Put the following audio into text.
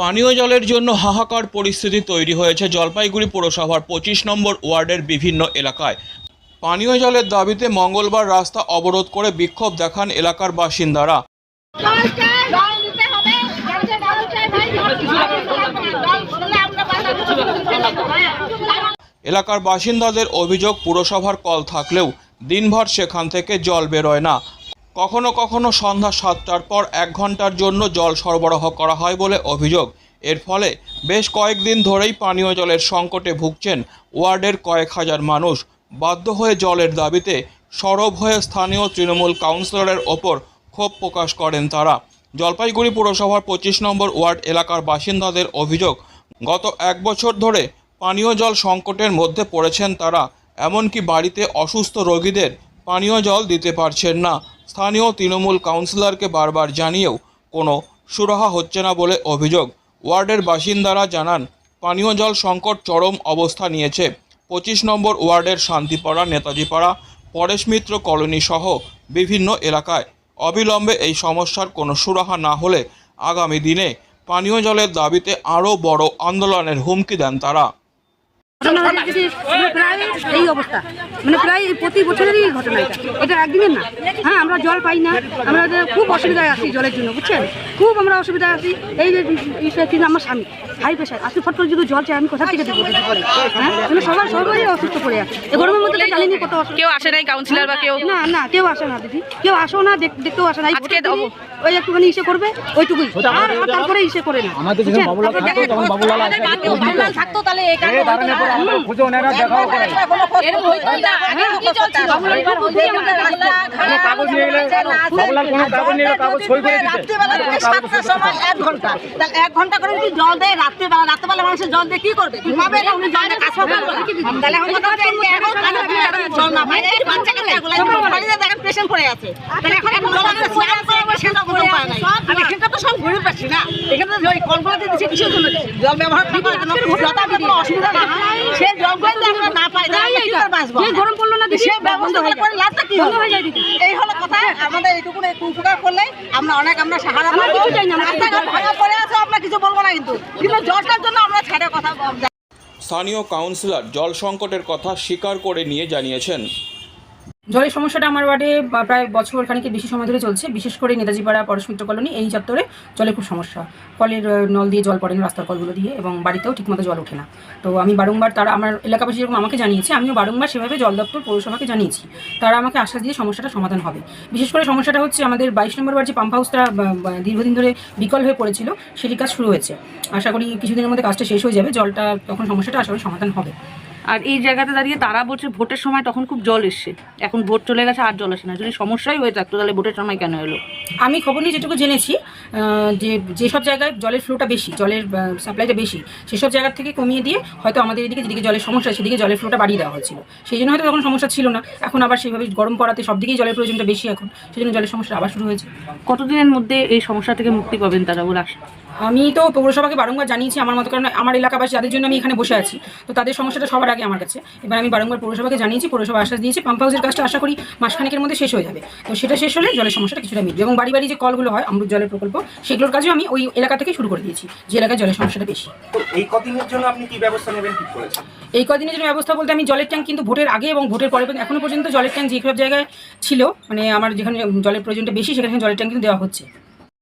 পানীয় জলের জন্য হাহাকার পরিস্থিতি তৈরি হয়েছে জলপাইগুড়ি পুরসভার পঁচিশ নম্বর ওয়ার্ডের বিভিন্ন এলাকায়। পানীয় জলের দাবিতে মঙ্গলবার রাস্তা অবরোধ করে বিক্ষোভ দেখান এলাকার বাসিন্দারা। এলাকার বাসিন্দাদের অভিযোগ, পুরসভার কল থাকলেও দিনভর সেখান থেকে জল বেরোয় না। কখনো কখনো সন্ধ্যা সাতটার পর এক ঘণ্টার জন্য জল সরবরাহ করা হয় বলে অভিযোগ। এর ফলে বেশ কয়েকদিন ধরেই পানীয় জলের সংকটে ভুগছেন ওয়ার্ডের কয়েক হাজার মানুষ। বাধ্য হয়ে জলের দাবিতে সরব হয়ে স্থানীয় তৃণমূল কাউন্সিলরের ওপর ক্ষোভ প্রকাশ করেন তারা। জলপাইগুড়ি পুরসভার পঁচিশ নম্বর ওয়ার্ড এলাকার বাসিন্দাদের অভিযোগ, গত এক বছর ধরে পানীয় জল সংকটের মধ্যে পড়েছেন তারা, এমনকি বাড়িতে অসুস্থ রোগীদের পানীয় জল দিতে পারছেন না। স্থানীয় তৃণমূল কাউন্সিলরকে বারবার জানিয়েও কোনো সুরাহা হচ্ছে না বলে অভিযোগ। ওয়ার্ডের বাসিন্দারা জানান, পানীয় জল সংকট চরম অবস্থা নিয়েছে। পঁচিশ নম্বর ওয়ার্ডের শান্তিপাড়া, নেতাজিপাড়া, পরেশ মিত্র কলোনি সহ বিভিন্ন এলাকায় অবিলম্বে এই সমস্যার কোনো সুরাহা না হলে আগামী দিনে পানীয় জলের দাবিতে আরও বড় আন্দোলনের হুমকি দেন তারা ঘটনা হচ্ছে যে মানে প্রায় এই অবস্থা। মানে প্রায় প্রতি বছরেরই ঘটনা এটা। এটা একদিনের না। হ্যাঁ আমরা জল পাই না। আমরা খুব অসুবিধায় আছি জলের জন্য বুঝছেন? খুব আমরা অসুবিধায় আছি। এই যে বিষয়ে আমার স্বামী হাই প্রেশার। আজকে ফট করে যদি জল চাই আমি কোথা থেকে দেবো? হ্যাঁ? মানে সবাই অসুস্থ পড়ে আছে। এই গরমের মধ্যে তো জানিনি কত কেউ আসে নাই কাউন্সিলর বা কেউ? না না কেউ আসে না দিদি। কেউ আসো না দেখ- দেখতেও আসে না। আজকে ওই একটুখানি ইসে করবে ওইটুকুই। আর তারপরে ইসে করে না। আমাদের যখন বাবুলাল থাকতো তখন বাবুলাল আমাদের আসতো। বাড়িতেও বাবুলাল থাকতো তাহলে এই কারণে এই দাঁড়ানোর পর আমরা খুঁজে ওনারা দেখাও করে। বাবুলাল এবার বলছি আমাদের রাস্তা কাগজ নিয়ে গেলে বাবুলাল কোনো কাগজ নিয়ে কাগজ সই করে দিতে রাত্রিবেলা থেকে সাতটার সময় এক ঘণ্টা। তাহলে এক ঘণ্টা করে যদি জল দেয় রাত্রিবেলা রাত্রিবেলা মানুষের জল দিয়ে কি করবে? ঘুমাবে না উনি জল দিয়ে কাজ করবে তাহলে আমরা তো এখন জল না। পাই এই বাচ্চা কাচ্চাগুলো বাড়িতে দেখেন পেশেন্ট পড়ে আছে। তাহলে এখন এখন জল আছে স্নান করাবো সেটা কোনো উপায় নাই আর এখানটা তো সব গরিব পাচ্ছি না এখানে ওই কলগুলো দিচ্ছে কিসের জন্য? জল ব্যবহার করার জন্য অসুবিধা না জলগুলো আমরা না পাই তাহলে আমরা কি করে বাঁচবো? গরম পড়ল না সে ব্যবস্থা করে লাভটা কি বন্ধ হয়ে যায় এই হলো কথা। আমাদের এইটুকু উপকার করলে আমরা অনেক আমরা কিছু চাই না, রাস্তাঘাট ভাঙা পড়ে আছে আমরা কিছু বলব না কিন্তু। কিন্তু জলটার জন্য আমরা ছেড়ে কথা স্থানীয় কাউন্সিলর জল সংকটের কথা স্বীকার করে নিয়ে জানিয়েছেন। জলের সমস্যাটা আমার ওয়ার্ডে প্রায় বছর খানিকের বেশি সময় ধরে চলছে। বিশেষ করে নেতাজিপাড়া পরশমিত্র কলোনি, এই চত্বরে জলের খুব সমস্যা। কলের নল দিয়ে জল পড়ে না রাস্তার কলগুলো দিয়ে এবং বাড়িতেও ঠিকমতো জল ওঠে না। তো আমি বারংবার তারা, আমার এলাকাবাসী যেরকম আমাকে জানিয়েছে, আমিও বারংবার সেভাবে জল দপ্তর, পৌরসভাকে জানিয়েছি। তারা আমাকে আশ্বাস দিয়ে সমস্যাটা সমাধান হবে। বিশেষ করে সমস্যাটা হচ্ছে আমাদের বাইশ নম্বর বার যে পাম্প হাউসটা দীর্ঘদিন ধরে বিকল হয়ে পড়েছিল, সেটি কাজ শুরু হয়েছে। আশা করি কিছুদিনের মধ্যে কাজটা শেষ হয়ে যাবে, জলটা তখন সমস্যাটা আশা করি সমাধান হবে। আর এই জায়গাতে দাঁড়িয়ে তারা বলছে ভোটের সময় তখন খুব জল এসছে। এখন ভোট চলে গেছে আর জল আসে না। যদি সমস্যাই হয়ে থাকতো তাহলে ভোটের সময় কেন এলো? আমি খবর নিয়ে যেটুকু জেনেছি যে যেসব জায়গায় জলের ফ্লোটা বেশি জলের সাপ্লাইটা বেশি সেসব জায়গার থেকে কমিয়ে দিয়ে হয়তো আমাদের এদিকে যেদিকে জলের সমস্যা সেদিকে জলের ফ্লোটা বাড়িয়ে দেওয়া হয়েছিল। সেই জন্য হয়তো তখন সমস্যা ছিল না। এখন আবার সেইভাবে গরম পড়াতে সব দিকেই জলের প্রয়োজনটা বেশি এখন। সেই জন্য জলের সমস্যা আবার শুরু হয়েছে। কতদিনের মধ্যে এই সমস্যা থেকে মুক্তি পাবেন তারা বলে আশা? আমি তো পৌরসভাকে বারংবার জানিয়েছি আমার মতো কারণ আমার এলাকাবাসী যাদের জন্য আমি এখানে বসে আছি। তো তাদের সমস্যাটা সবার আগে আমার কাছে। এবার আমি বারংবার পৌরসভাকে জানিয়েছি পৌরসভা আশ্বাস দিয়েছি পাম্প হাউসের কাজটা আশা করি মাসখানেকের মধ্যে শেষ হয়ে যাবে। তো সেটা শেষ হলে জলের সমস্যাটা কিছুটা মিটবে এবং বাড়ি বাড়ি যে কলগুলো হয় অমৃত জলের প্রকল্প সেগুলোর কাজও আমি ওই এলাকা থেকে শুরু করে দিয়েছি যে এলাকায় জলের সমস্যাটা বেশি। এই কদিনের জন্য আপনি কি ব্যবস্থা নেবেন ঠিক করেছেন? এই কদিনের জন্য ব্যবস্থা বলতে আমি জলের ট্যাঙ্ক কিন্তু ভোটের আগে এবং ভোটের পরে এখনও পর্যন্ত জলের ট্যাঙ্ক যে সব জায়গায় ছিল মানে আমার যেখানে জলের প্রয়োজনটা বেশি সেখানে জলের ট্যাঙ্ক কিন্তু দেওয়া hচ্ছে